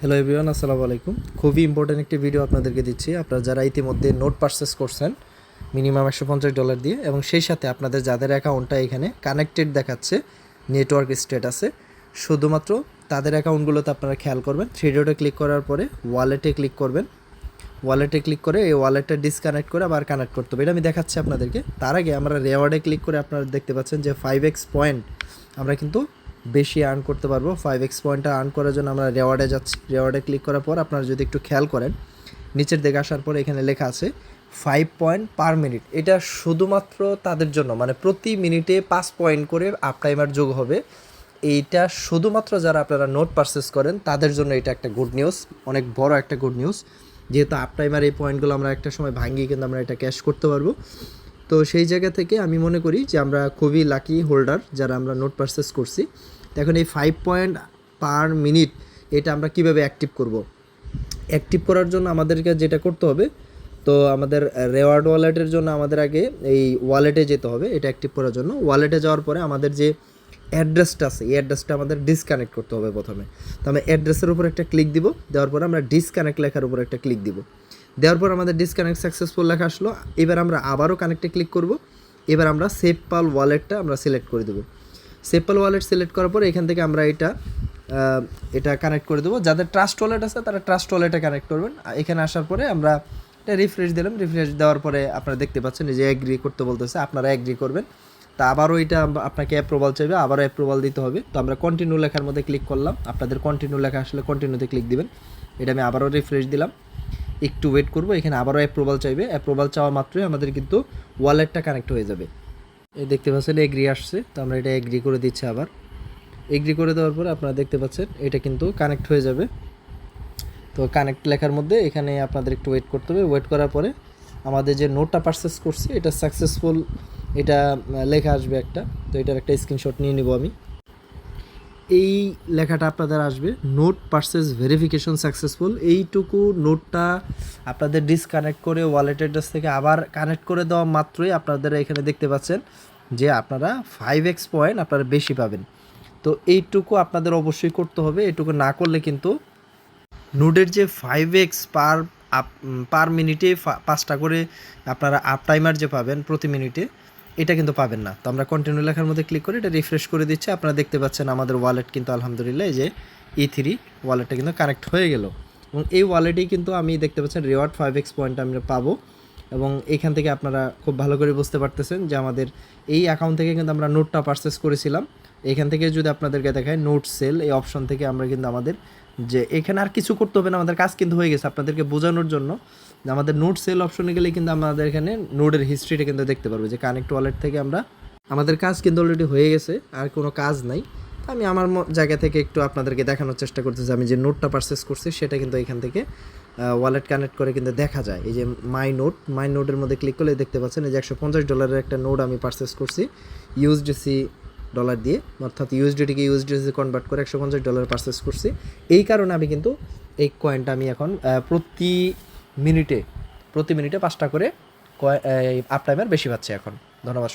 Hello everyone আসসালামু আলাইকুম। খুবই ইম্পর্টেন্ট একটি ভিডিও আপনাদেরকে দিচ্ছি। আপনারা যারা ইতিমধ্যে নোট পারচেস করছেন মিনিমাম একশো পঞ্চাশ ডলার দিয়ে, এবং সেই সাথে আপনাদের যাদের অ্যাকাউন্টটা এখানে কানেক্টেড দেখাচ্ছে নেটওয়ার্ক স্টেটাসে শুধুমাত্র তাদের অ্যাকাউন্টগুলোতে আপনারা খেয়াল করবেন। থ্রি ক্লিক করার পরে ওয়ালেটে ক্লিক করবেন। ওয়ালেটে ক্লিক করে এই ওয়ালেটটা ডিসকানেক্ট করে আবার কানেক্ট করতে হবে। এটা আমি দেখাচ্ছি আপনাদেরকে। তার আগে আমরা রেওয়ার্ডে ক্লিক করে আপনারা দেখতে পাচ্ছেন যে ফাইভ এক্স পয়েন্ট আমরা কিন্তু বেশি আর্ন করতে পারব। ফাইভ এক্স পয়েন্টটা আর্ন করার জন্য আমরা রেওয়ার্ডে যাচ্ছি। রেওয়ার্ডে ক্লিক করার পর আপনারা যদি একটু খেয়াল করেন, নিচের দিকে আসার পর এখানে লেখা আছে ফাইভ পয়েন্ট পার মিনিট এটা শুধুমাত্র তাদের জন্য মানে প্রতি মিনিটে পাঁচ পয়েন্ট করে আপ টাইমার যোগ হবে। এইটা শুধুমাত্র যারা আপনারা নোট পারচেস করেন, তাদের জন্য এটা একটা গুড নিউজ অনেক বড় একটা গুড নিউজ যেহেতু আপ টাইমার এই পয়েন্টগুলো আমরা একটা সময় ভাঙিয়ে কিন্তু আমরা এটা ক্যাশ করতে পারব। তো সেই জায়গা থেকে আমি মনে করি যে আমরা খুবই লাকি হোল্ডার যারা আমরা নোট পারচেস করছি। তো এখন এই ফাইভ পয়েন্ট পার মিনিট এটা আমরা কীভাবে অ্যাক্টিভ করব? অ্যাক্টিভ করার জন্য আমাদেরকে যেটা করতে হবে, তো আমাদের রেওয়ার্ড ওয়ালেটের জন্য আমাদের আগে এই ওয়ালেটে যেতে হবে, এটা অ্যাক্টিভ করার জন্য। ওয়ালেটে যাওয়ার পরে আমাদের যে অ্যাড্রেসটা আছে, এই অ্যাড্রেসটা আমাদের ডিসকানেক্ট করতে হবে প্রথমে। তো আমরা অ্যাড্রেসের উপর একটা ক্লিক দিব, দেওয়ার পরে আমরা ডিসকানেক্ট লেখার উপর একটা ক্লিক দিব। দেওয়ার পর আমাদের ডিসকানেক্ট সাকসেসফুল লেখা আসলো, এবার আমরা আবারও কানেক্টে ক্লিক করব, এবার আমরা সেভ পাল ওয়ালেটটা আমরা সিলেক্ট করে দেবো। সেপাল ওয়ালেট সিলেক্ট করার পরে এখান থেকে আমরা এটা এটা কানেক্ট করে দেবো। যাদের ট্রাস্ট ওয়ালেট আছে, তারা ট্রাস্ট ওয়ালেটে কানেক্ট করবেন। এখানে আসার পরে আমরা এটা রিফ্রেশ দিলাম। রিফ্রেশ দেওয়ার পরে আপনারা দেখতে পাচ্ছেন যে অ্যাগ্রি করতে বলতেছে, আপনারা অ্যাগ্রি করবেন। তা আবারও এটা আপনাকে অ্যাপ্রুভাল চাইবে, আবারও অ্যাপ্রুভাল দিতে হবে। তো আমরা কন্টিনিউ লেখার মধ্যে ক্লিক করলাম। আপনাদের কন্টিনিউ লেখা আসলে কন্টিনিউতে ক্লিক দিবেন। এটা আমি আবারও রিফ্রেশ দিলাম। একটু ওয়েট করব। এখানে আবারও অ্যাপ্রুভাল চাইবে। অ্যাপ্রুভাল চাওয়া মাত্রই আমাদের কিন্তু ওয়ালেটটা কানেক্ট হয়ে যাবে। এই দেখতে পাচ্ছেন, এগ্রি আসছে। তো আমরা এটা এগ্রি করে দিচ্ছি আবার। এগ্রি করে দেওয়ার পর আপনারা দেখতে পাচ্ছেন, এটা কিন্তু কানেক্ট হয়ে যাবে। তো কানেক্ট লেখার মধ্যে এখানে আপনাদের একটু ওয়েট করতে হবে। ওয়েট করার পরে আমাদের যে নোটটা পারচেস করছি, এটা সাকসেসফুল এটা লেখা আসবে একটা। তো এটার একটা স্ক্রিনশট নিয়ে নিব আমি। এই লেখাটা আপনাদের আসবে নোট পারচেস ভেরিফিকেশন সাকসেসফুল এইটুকু নোটটা আপনাদের ডিসকানেক্ট করে ওয়ালেট অ্যাড্রেস থেকে আবার কানেক্ট করে দেওয়া মাত্রই আপনাদের এখানে দেখতে পাচ্ছেন যে আপনারা ফাইভ এক্স পয়েন্ট আপনারা বেশি পাবেন। তো এইটুকু আপনাদের অবশ্যই করতে হবে, এইটুকু না করলে কিন্তু নোডের যে five x per up per মিনিটে পাঁচটা করে আপনারা আপ টাইমার যে পাবেন প্রতি মিনিটে এটা কিন্তু পাবেন না। তো আমরা কন্টিনিউ লেখার মধ্যে ক্লিক করে এটা রিফ্রেশ করে দিচ্ছি। আপনারা দেখতে পাচ্ছেন আমাদের ওয়ালেট কিন্তু আলহামদুলিল্লাহ এই যে ই থ্রি ওয়ালেটটা কিন্তু কানেক্ট হয়ে গেল। এবং এই ওয়ালেটেই কিন্তু আমি দেখতে পাচ্ছেন রিওয়ার্ড ফাইভ এক্স পয়েন্ট আমরা পাবো। এবং এখান থেকে আপনারা খুব ভালো করে বুঝতে পারতেছেন যে আমাদের এই অ্যাকাউন্ট থেকে কিন্তু আমরা নোটটা পারচেস করেছিলাম। এখান থেকে যদি আপনাদেরকে দেখায় নোট সেল এই অপশন থেকে আমরা কিন্তু আমাদের যে এখানে আর কিছু করতে হবে না, আমাদের কাজ কিন্তু হয়ে গেছে। আপনাদেরকে বোঝানোর জন্য আমাদের নোট সেল অপশনে গেলে কিন্তু আমাদের এখানে নোটের হিস্ট্রিটা কিন্তু দেখতে পারব যে কানেক্ট ওয়ালেট থেকে আমরা, আমাদের কাজ কিন্তু অলরেডি হয়ে গেছে, আর কোনো কাজ নাই। আমি আমার জায়গা থেকে একটু আপনাদেরকে দেখানোর চেষ্টা করতেছি, আমি যে নোটটা পারচেস করছি সেটা কিন্তু এখান থেকে ওয়ালেট কানেক্ট করে কিন্তু দেখা যায়। এই যে মাই নোট মাই নোটের মধ্যে ক্লিক করলে দেখতে পাচ্ছেন, এই যে একশো পঞ্চাশ ডলারের একটা নোট আমি পারচেস করছি ইউএসডিসি ডলার দিয়ে, অর্থাৎ ইউএসডিটিকে ইউএসডিসি কনভার্ট করে একশো পঞ্চাশ ডলার পারচেস করছি। এই কারণে আমি কিন্তু এই কয়েনটা আমি এখন প্রতি মিনিটে প্রতি মিনিটে পাঁচটা করে আপ টাইমের বেশি পাচ্ছে এখন ধন্যবাদ।